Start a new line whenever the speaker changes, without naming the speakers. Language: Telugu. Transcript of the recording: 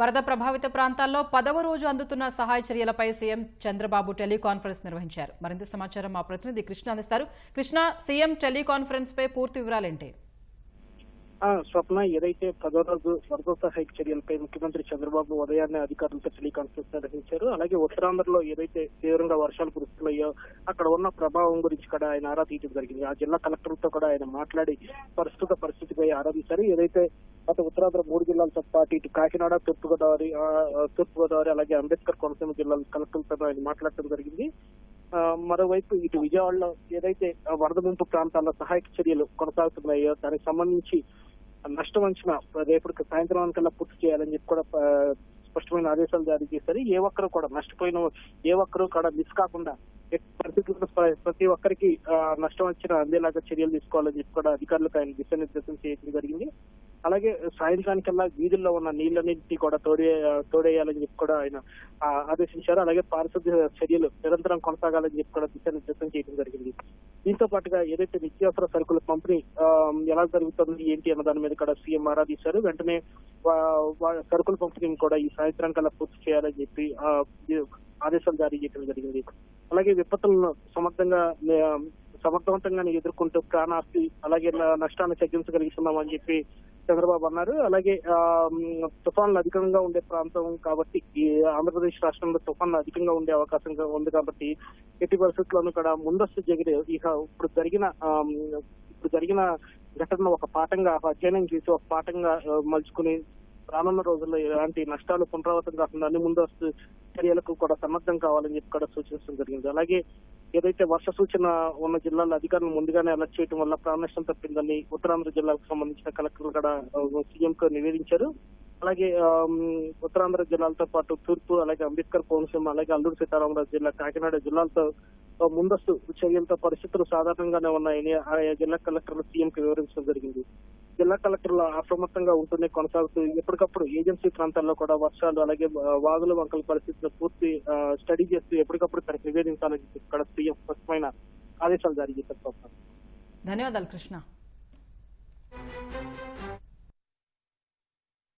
వరద ప్రభావిత ప్రాంతాల్లో పదవ రోజు అందుతున్న సహాయ చర్యలపై సీఎం చంద్రబాబు టెలికాన్ఫరెన్స్ నిర్వహించారు. మరింత సమాచారం మా ప్రతినిధి కృష్ణ అందిస్తారు. కృష్ణ సీఎం టెలికాన్ఫరెన్స్ పై పూర్తి వివరాలేంటి?
స్వప్న ఏదైతే పదో రోజు వరద సహాయక చర్యలపై ముఖ్యమంత్రి చంద్రబాబు ఉదయాన్నే అధికారులతో టెలికాన్ఫరెన్స్ నిర్వహించారు. అలాగే ఉత్తరాంధ్రలో ఏదైతే తీవ్రంగా వర్షాలు కురుస్తున్నాయో అక్కడ ఉన్న ప్రభావం గురించి కూడా ఆయన ఆరా తీయడం జరిగింది. ఆ జిల్లా కలెక్టర్లతో కూడా ఆయన మాట్లాడి ప్రస్తుత పరిస్థితిపై ఆరా తీశారు. ఏదైతే అటు ఉత్తరాంధ్ర మూడు జిల్లాలతో పాటు ఇటు కాకినాడ తూర్పుగోదావరి తూర్పుగోదావరి అలాగే అంబేద్కర్ కోనసీమ జిల్లాల కలెక్టర్లతో ఆయన మాట్లాడటం జరిగింది. మరోవైపు ఇటు విజయవాడలో ఏదైతే వరద ముంపు ప్రాంతాల్లో సహాయక చర్యలు కొనసాగుతున్నాయో దానికి సంబంధించి నష్టం అంచనా రేపటికి సాయంత్రం కల్లా పూర్తి చేయాలని చెప్పి కూడా స్పష్టమైన ఆదేశాలు జారీ చేశారు. ఏ ఒక్కరు కూడా నష్టపోయిన ఏ ఒక్కరు కూడా మిస్ కాకుండా ఎట్టి పరిస్థితుల్లో ప్ర- ప్రతి ఒక్కరికి నష్టం వచ్చిన అందేలాగా చర్యలు తీసుకోవాలని చెప్పి కూడా అధికారులకు ఆయన దిశానిర్దేశం చేయడం జరిగింది. అలాగే సాయంత్రానికల్లా వీధుల్లో ఉన్న నీళ్ళన్నింటినీ కూడా తోడే తోడేయాలని చెప్పి కూడా ఆయన ఆదేశించారు. అలాగే పారిశుద్ధ్య చర్యలు నిరంతరం కొనసాగాలని చెప్పి కూడా దిశానిర్దేశం చేయడం జరిగింది. దీంతో పాటుగా ఏదైతే నిత్యావసర సరుకుల పంపిణీ ఎలా జరుగుతుంది ఏంటి అన్న దాని మీద కూడా సీఎం ఆరా తీశారు. వెంటనే సరుకుల పంపిణీని కూడా ఈ సాయంత్రం కల్లా పూర్తి చేయాలని చెప్పి ఆదేశాలు జారీ చేయడం జరిగింది. అలాగే విపత్తులను సమర్థంగా ఆ, సమర్థవంతంగా ఎదుర్కొంటూ ప్రాణాస్తి అలాగే నష్టాన్ని తగ్గించగలుగుతున్నామని చెప్పి చంద్రబాబు అన్నారు. అలాగే తుఫాన్లు అధికంగా ఉండే ప్రాంతం కాబట్టి ఈ ఆంధ్రప్రదేశ్ రాష్ట్రంలో తుఫాన్లు అధికంగా ఉండే అవకాశం ఉంది కాబట్టి ఎట్టి పరిస్థితుల్లోనూ కూడా ముందస్తు జరిగే ఇక ఇప్పుడు జరిగిన ఇప్పుడు జరిగిన ఘటన ఒక పాఠంగా అధ్యయనం చేసి ఒక పాఠంగా మలుచుకుని రానున్న రోజుల్లో ఎలాంటి నష్టాలు పునరావృతం కాకుండా అన్ని ముందస్తు చర్యలకు కూడా సన్నద్ధం కావాలని చెప్పి కూడా సూచించడం జరిగింది. అలాగే ఏదైతే వర్ష సూచన ఉన్న జిల్లాల అధికారులు ముందుగానే అలర్ట్ చేయడం వల్ల ప్రాణ నష్టం తప్పిందని ఉత్తరాంధ్ర జిల్లాకు సంబంధించిన కలెక్టర్లు కూడా సీఎం కు నివేదించారు. అలాగే ఉత్తరాంధ్ర జిల్లాలతో పాటు తూర్పు అలాగే అంబేద్కర్ కోనసీమ అలాగే అల్లూరు సీతారామరాజు జిల్లా కాకినాడ జిల్లాలతో ముందస్తు చర్యలతో పరిస్థితులు సాధారణంగానే ఉన్నాయని ఆయా జిల్లా కలెక్టర్లు సీఎం కి వివరించడం జరిగింది. జిల్లా కలెక్టర్లు అప్రమత్తంగా ఉంటూనే కొనసాగుతూ ఎప్పటికప్పుడు ఏజెన్సీ ప్రాంతాల్లో కూడా వర్షాలు అలాగే వాగుల వంకల పరిస్థితులు పూర్తి స్టడీ చేస్తూ ఎప్పటికప్పుడు తనకు నివేదించాలని చెప్పి ఇక్కడ సీఎం స్పష్టమైన ఆదేశాలు జారీ చేశారు.
ధన్యవాదాలు కృష్ణ.